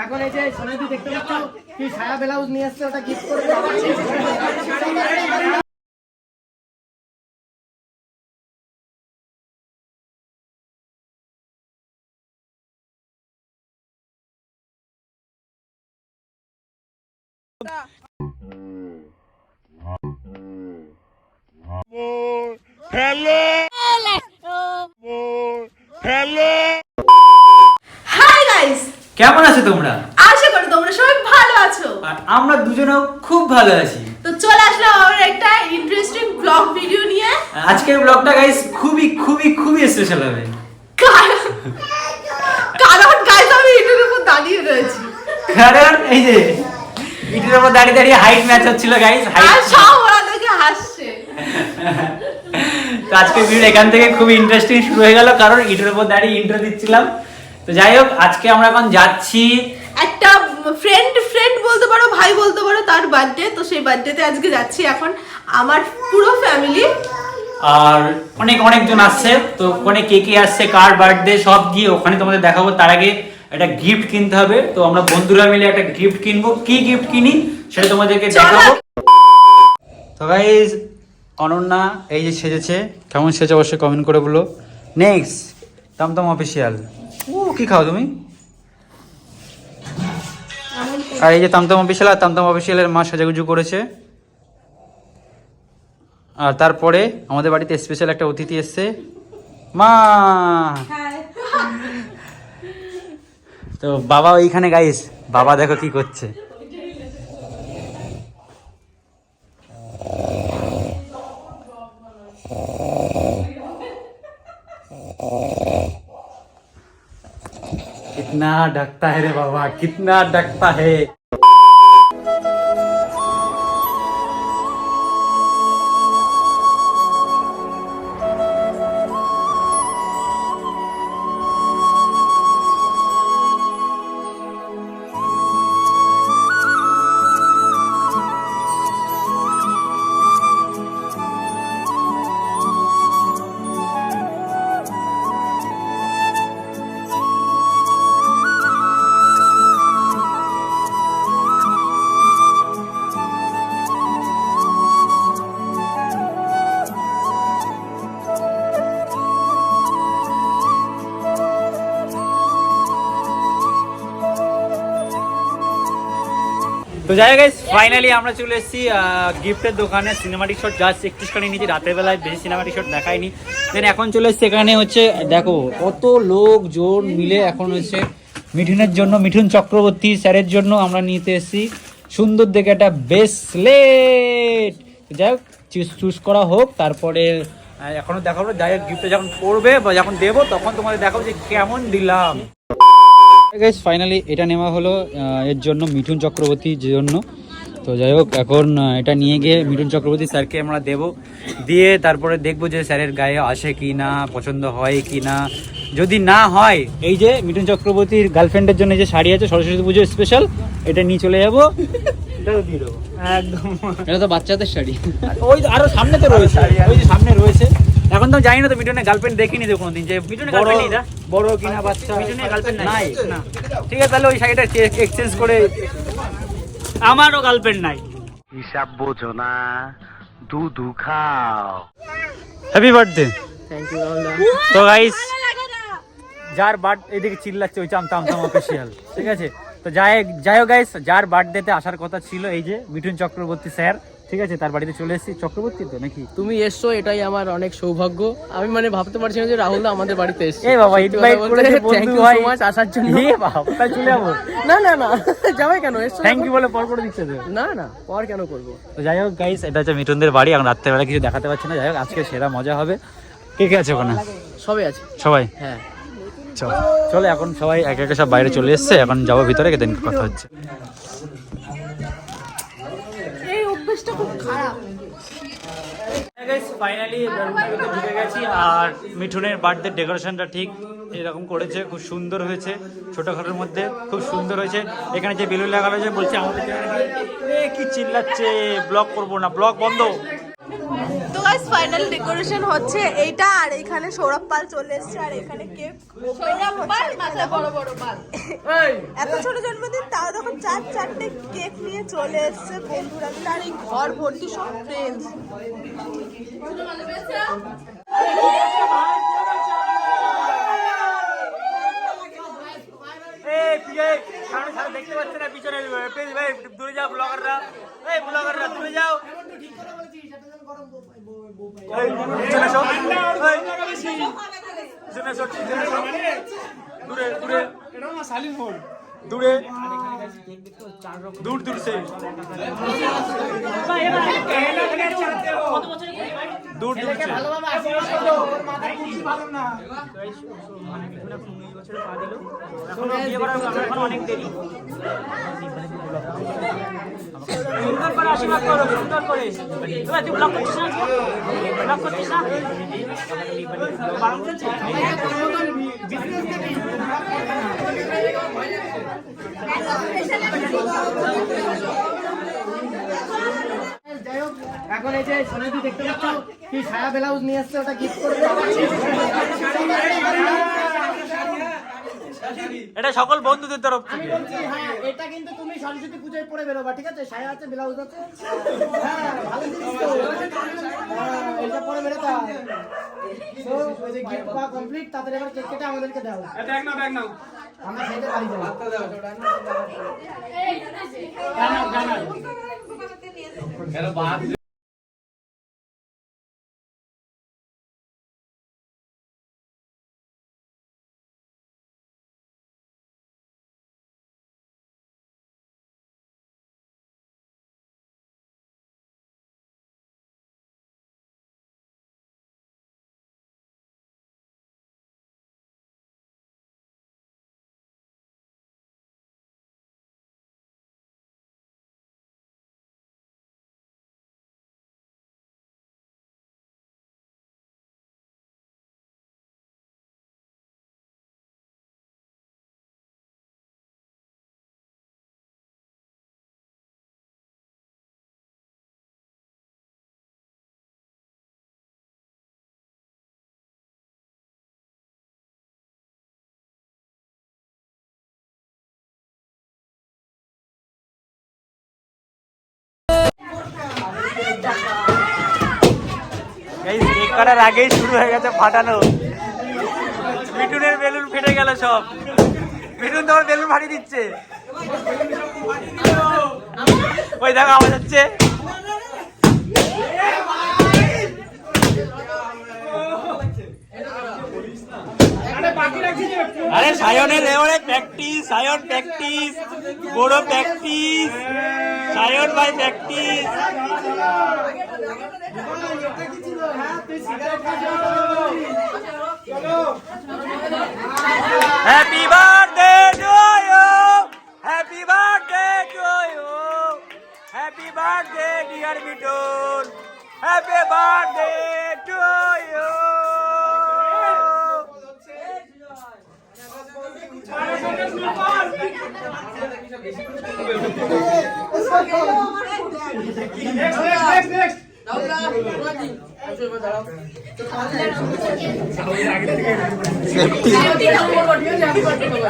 এখন এই যে সোনাদি দেখতে পাচ্ছ কি সায়া ব্লাউজ নিয়ে এসছে ওটা গিফট করবে। হাই গাইস কেমন আছো তোমরা? আশা করি তোমরা সবাই ভালো আছো। আর আমরা দুজনেও খুব ভালো আছি। তো চলে আসলাম আমার একটা ইন্টারেস্টিং ব্লগ ভিডিও নিয়ে। আজকের ব্লগটা গাইস খুবই খুবই খুবই স্পেশাল হবে। কারণ- গাইস আমি এটার উপর দাঁড়িয়ে রয়েছি। কারণ এই যে ইটের উপর দাঁড়িয়ে দাঁড়িয়ে হাইট ম্যাচ হচ্ছিল গাইস হাইট সব ওরা দেখে হাসছে। তো আজকে ভিডিও এখান থেকে খুবই ইন্টারেস্টিং শুরু হয়ে গেল কারণ ইটের উপর দাঁড়িয়ে ইন্টার দিচ্ছিলাম। তো যাই হোক আজকে আমরা এখন যাচ্ছি। একটা ফ্রেন্ড ফ্রেন্ড বলতে পারো ভাই বলতে পারো তার বার্থডে তো সেই বার্থডেতে আজকে যাচ্ছি এখন আমার পুরো ফ্যামিলি আর অনেক অনেকজন আসছে তো ওখানে কে কে আসছে কার বার্থডে সব গিয়ে ওখানে তোমাদের দেখাবো। তার আগে একটা গিফট কিনতে হবে তো আমরা বন্ধুরা মিলে একটা গিফট কিনবো। কি গিফট কিনি সেটা তোমাদেরকে। দেখাবো। তো গাইজ অনন্যা এই যে সেজেছে কেমন সেজে অবশ্যই কমেন্ট করে বলো। নেক্সট তমতম অফিসিয়াল কি খাও তুমি? আর এই যে তামতম অফিসিয়াল আর তামতম অফিসিয়ালের মা সাজাগুজু করেছে। আর তারপরে আমাদের বাড়িতে স্পেশাল একটা অতিথি এসছে। মা! তো বাবা ওইখানে গাইস বাবা দেখো কি করছে। कितना डकता है रे बाबा कितना डकता है। তো যাই হোক ফাইনালি আমরা চলে এসেছি গিফটের দোকানে। সিনেমাটিক শট জাস্ট একটুখানি নিচে রাতের বেলায় বেশি সিনেমাটিক শট দেখায়নি দেন এখন চলে এসেছি এখানে হচ্ছে দেখো কত লোকজন মিলে এখন হচ্ছে মিঠুনের জন্য মিঠুন চক্রবর্তী স্যারের জন্য আমরা নিতে এসেছি। সুন্দর দেখে একটা বেসলেট যাই হোক চুজ করা হোক তারপরে আহ, এখনও দেখাবো যাই হোক গিফটে যখন পড়বে বা যখন দেবো তখন তোমাদের দেখাবো যে কেমন দিলাম। গাইস ফাইনালি এটা নেওয়া হলো এর জন্য মিঠুন চক্রবর্তীর জন্য। তো যাই হোক এখন এটা নিয়ে গিয়ে মিঠুন চক্রবর্তী স্যারকে আমরা দেব। দিয়ে তারপরে দেখব যে স্যারের গায়ে আসে কি না পছন্দ হয় কি না। যদি না হয় এই যে মিঠুন চক্রবর্তীর গার্লফ্রেন্ডের জন্য যে শাড়ি আছে সরস্বতী পুজো স্পেশাল এটা নিয়ে চলে যাব। এটাও দিয়ে দেবো। একদম। এটা তো বাচ্চাদের শাড়ি। ওই তো আরও সামনে তো রয়েছে ওই যে সামনে রয়েছে। এখন তো জানি না তো মিঠুনের গার্লফ্রেন্ড দেখিনি তো কোনোদিন যে মিঠুনের গার্লফ্রেন্ড নেই বড় কিনা বাচ্চা মিঠুনের গার্লফ্রেন্ড নাই। না। ঠিক আছে তাহলে ওই শাড়িটা এক্সচেঞ্জ করে আমারও গার্লফ্রেন্ড নাই। হিসাব বোঝো না দুধু খাও। হ্যাপি বার্থডে থ্যাংক ইউ তো গাইস যার বার্থ এদিকে চিল্লাচ্ছে ওই চাম তাম তাম অফিসিয়াল ঠিক আছে? তো যাই যাই হোক গাইস যার বার্থডেতে আসার কথা ছিল এই যে মিঠুন চক্রবর্তী স্যার ঠিক আছে তার বাড়িতে চলে এসেছি। চক্রবর্তী তো নাকি? তুমি এসছো এটাই আমার অনেক সৌভাগ্য। আমি মানে ভাবতে পারছি না যে রাহুল আমাদের বাড়িতে এসছে। এ বাবা ইনভাইট করেছে বন্ধু ইউ ভাই। সো মাচ আসার জন্য। এ বাবা তাই চলে যাব? না না না যাবে কেন? এসছো থ্যাংক ইউ বলে পর করে দিচ্ছে তো। না না পর কেন করব? তো যাই হোক গাইস এটা হচ্ছে মিঠুনদের বাড়ি। এখন রাত্রেবেলা কিছু দেখাতে পারছি না। যাই হোক আজকে সেরা মজা হবে। কে কে আছে ওখানে? সবাই আছে। সবাই? হ্যাঁ। চলো। চলো এখন সবাই একে একে সব বাইরে চলে এসছে। এখন যাব ভিতরে দেন কথা হচ্ছে। এই অভ্যেসটা খুব খারাপ। গেছি। আর মিঠুনের বার্থডে ডেকোরেশনটা ঠিক এরকম করেছে, খুব সুন্দর হয়েছে ছোটখাটোর মধ্যে, খুব সুন্দর হয়েছে। এখানে যে বেলুন লাগানো হয়েছে, বলছে আমাদের কি চিল্লাচ্ছে ব্লগ করব না ব্লক বন্ধ। গাইস ফাইনাল ডেকোরেশন হচ্ছে এইটা আর এখানে সৌরভ পাল চলে এসেছে আর এখানে কেক সৌরভ পাল মাথা বড় বড় পাল। এত ছোট জন্মদিন তাও দেখো চার চারটে কেক নিয়ে চলে এসেছে বন্ধুরা। মিলে আর এই ঘর ভর্তি সব ফ্রেন্ডস সামনে সামনে দেখতে পাচ্ছে না পিছনে? ভাই দূরে যাও ব্লগাররা এই ব্লগাররা দূরে যাও। এই, পিছনে সব দূরে দূরে দূরে। দূর সে দূর দূর অনেক দেরি সুন্দর করে আশীর্বাদ করো, সুন্দর করে। এবার তুই ব্লক করছিস না? ব্লক করছিস না? এখন এই যে সোনাদি দেখতে পাচ্ছ, কি সায়া ব্লাউজ নিয়ে আসছে ওটা গিফট করবে এটা সকল বন্ধুদের তরফ থেকে আমি বলছি হ্যাঁ এটা কিন্তু তুমি সরস্বতী পুজোয় পরে বেরোবা ঠিক আছে সায়া আছে ব্লাউজ আছে হ্যাঁ ভালো জিনিস তো হ্যাঁ এটা পরে বেরোতে হবে তো ওই যে গিফট পাওয়া কমপ্লিট তাদের এবার কেক কেটে আমাদেরকে দাও ব্যাগ নাও ব্যাগ নাও আমরা খেতে বাড়ি যাব Guys, কেক কাটার আগেই শুরু হয়ে গেছে ফাটানো। মিঠুনের বেলুন ফেটে গেল সব। মিঠুন তোমার বেলুন ফাটিয়ে দিচ্ছে। ওই দেখো, আওয়াজ হচ্ছে। আরে সায়নের প্র্যাকটিস সায়ন প্র্যাকটিস বড় প্র্যাকটিস সায়ন ভাই প্র্যাকটিস Happy birthday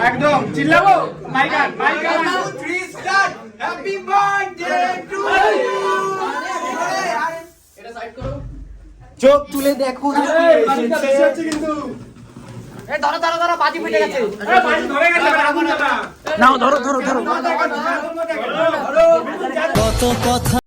একদম। চিল্লাবো? মাইকান মাইকান three star happy birthday to চোখ তুলে দেখো কিন্তু। ধরো ধরো ধরো বাজি ফেটে গেছে। ধরে গেছে আগুন দাদা নাও ধরো ধরো ধরো। কত কথা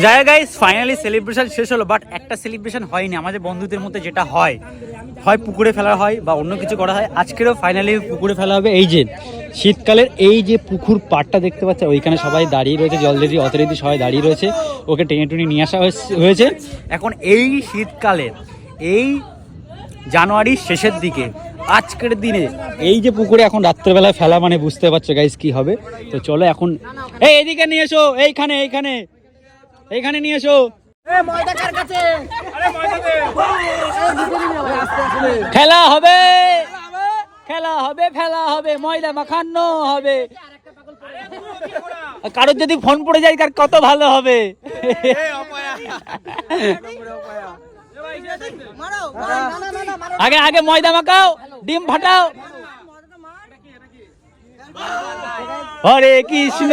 যাই গাইস ফাইনালি সেলিব্রেশন শেষ হলো বাট একটা সেলিব্রেশন হয়নি। আমাদের বন্ধুদের মধ্যে যেটা হয় হয় পুকুরে ফেলা হয় বা অন্য কিছু করা হয়, আজকেরও ফাইনালি পুকুরে ফেলা হবে। এই যে শীতকালের এই যে পুকুর পাড়টা দেখতে পাচ্ছে ওইখানে সবাই দাঁড়িয়ে রয়েছে জল জলদিদি অতরিদি সবাই দাঁড়িয়ে রয়েছে। ওকে টেনে টুনি নিয়ে আসা হয়েছে- এখন এই শীতকালের এই জানুয়ারির শেষের দিকে, আজকের দিনে, এই যে পুকুরে এখন রাত্রেবেলায় ফেলা মানে বুঝতে পারছ গাইস কি হবে। তো চলো এখন, এই এদিকে নিয়ে এসো, এইখানে এইখানে। এইখানে নিয়ে এসো। খেলা হবে। খেলা হবে। ফেলা হবে ময়দা মাখানো হবে। কারোর যদি ফোন পড়ে যায় কার কত ভালো হবে? আগে আগে ময়দা মাখাও ডিম ফাটাও। হরে কৃষ্ণ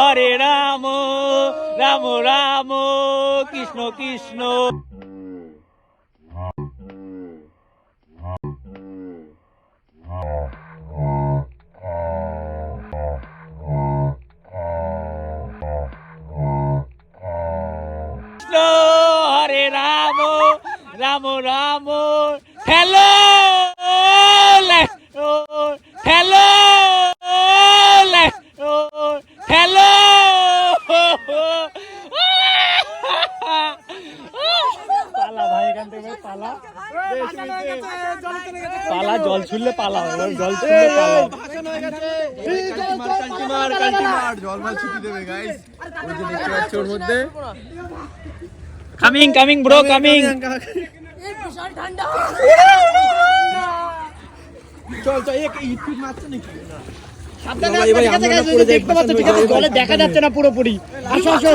হরে রাম। রাম রাম কৃষ্ণ কৃষ্ণ। হরে রাম রাম রাম হ্যালো হ্যালো পালা ভাই এখান থেকে পালা পালা জল ছুললে পালা এবার জল ছুললে পালা কামিং কামিং ব্রো কামিং জলে দেখা যাচ্ছে না পুরোপুরি। আসো আসো।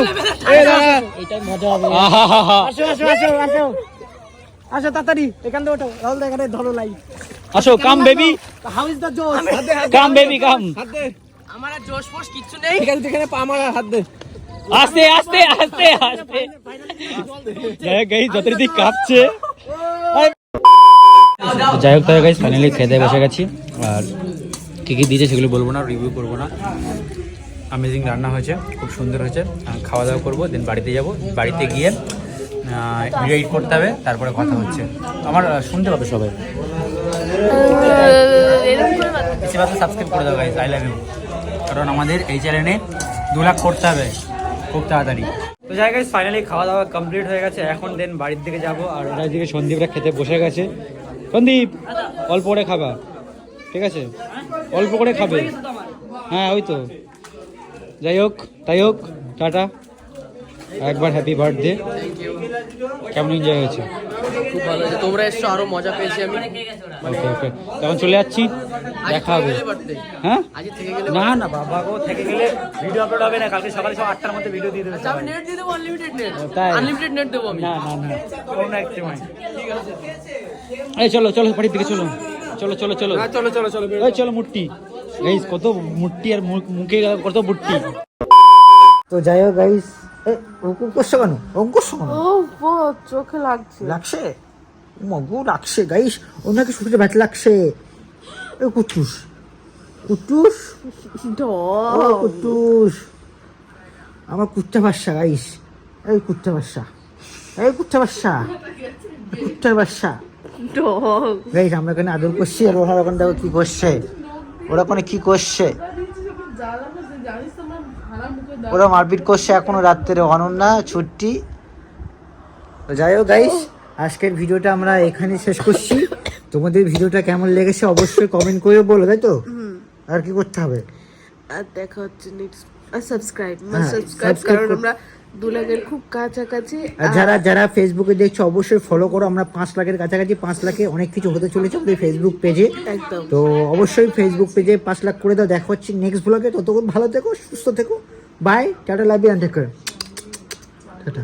এটাই মজা হবে। আসো আসো আসো আসো। আসো তাড়াতাড়ি এখান থেকে ওঠো। রাহুল এখানে ধরো আসো come baby how is the জোস কাম বেবি কাম আমার আর জোশ ফোশ কিচ্ছু নেই। এখানে পা আমার হাত দে। আস্তে আস্তে আস্তে আস্তে। যাই গাই যতই দিক কাঁপছে। যাই হোক তাহলে গাইজ ফাইনালি খেতে বসে গেছি। আর কী কী দিয়েছে সেগুলো বলব না রিভিউ করব না। অ্যামেজিং রান্না হয়েছে খুব সুন্দর হয়েছে। খাওয়া দাওয়া করব দেন বাড়িতে যাব। বাড়িতে গিয়ে ভিডিও এডিট করতে হবে তারপরে কথা হচ্ছে। আমার শুনতে পাবে সবাই। সাবস্ক্রাইব করে দাও গাইজ আই লাভ ইউ কারণ আমাদের এই চ্যানেলে দু লাখ করতে হবে। খুব তাড়াতাড়ি। তো যাই গাইজ ফাইনালি খাওয়া দাওয়া কমপ্লিট হয়ে গেছে। এখন দেন বাড়ির দিকে যাব। আর ওরা দিকে সন্দীপরা খেতে বসে গেছে। সন্দীপ, অল্প করে খাবা। ঠিক আছে? অল্প করে খাবে। হ্যাঁ ওই তো। যাই হোক, তাই হোক, টাটা। একবার হ্যাপি বার্থডে কেমন এনজয় হয়েছে? খুব ভালো হয়েছে। তোমরা এসছো আরও মজা পেয়েছি আমি। ওকে ওকে তখন চলে যাচ্ছি। দেখা হবে। হ্যাঁ? আজ থেকে গেলে না না বাবা গো থেকে গেলে ভিডিও আপলোড হবে না কালকে সকালে সব আটটার মধ্যে ভিডিও দিয়ে দেবে আচ্ছা, আমি নেট দিয়ে দেবো আনলিমিটেড নেট আনলিমিটেড নেট দেবো আমি। না না না। কোনো এক সময় এই চলো চলো বাড়ির দিকে চলো। চলো চলো চলো। চলো চলো চলো ওই চলো মুট্টি গাইস কত মুট্টি আর মুখ- মুখে কত মুট্টি তো যাই হোক গাইস অঙ্কুর করছ কেন? অঙ্ক করছ কেন? ও চোখে লাগছে। লাগছে? মগু লাগছে গাইস। ওনাকে শুকিয়ে ব্যথা লাগছে। এ কুটুস কুটুস কুটুস আমার কুত্তা বাসা গাইস। এই কুত্তা বাসা এই কুত্তা বাসা কুত্তার বাসা গাইস আমরা এখানে আদর করছি আর ওরা ওখানে দেখো কি করছে? ওরা ওখানে কি করছে? ওরা মারপিট করছে এখনও রাত্রে অনন্যা ছুটি তো যাই হোক গাইস আজকের ভিডিওটা আমরা এখানে শেষ করছি। তোমাদের ভিডিওটা কেমন লেগেছে অবশ্যই কমেন্ট করে বলো তাই তো? আর কি করতে হবে? আর দেখা হচ্ছে নেক্সট সাবস্ক্রাইব সাবস্ক্রাইব কারণ কর- আমরা দু লাখের খুব কাছাকাছি। আর যারা যারা ফেসবুকে দেখছ অবশ্যই ফলো করো। আমরা পাঁচ লাখের কাছাকাছি পাঁচ লাখে অনেক কিছু হতে চলেছে আমাদের ফেসবুক পেজে একদম। তো অবশ্যই ফেসবুক পেজে পাঁচ লাখ করে দাও। দেখা হচ্ছে নেক্সট ব্লগে ততক্ষণ ভালো থেকো সুস্থ থেকো। Bye tata love you take tata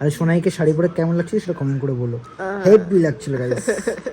আর সোনাইকে শাড়ি পরে কেমন লাগছিল সেটা কমেন্ট করে বলো। হেভি লাগছিল গাইস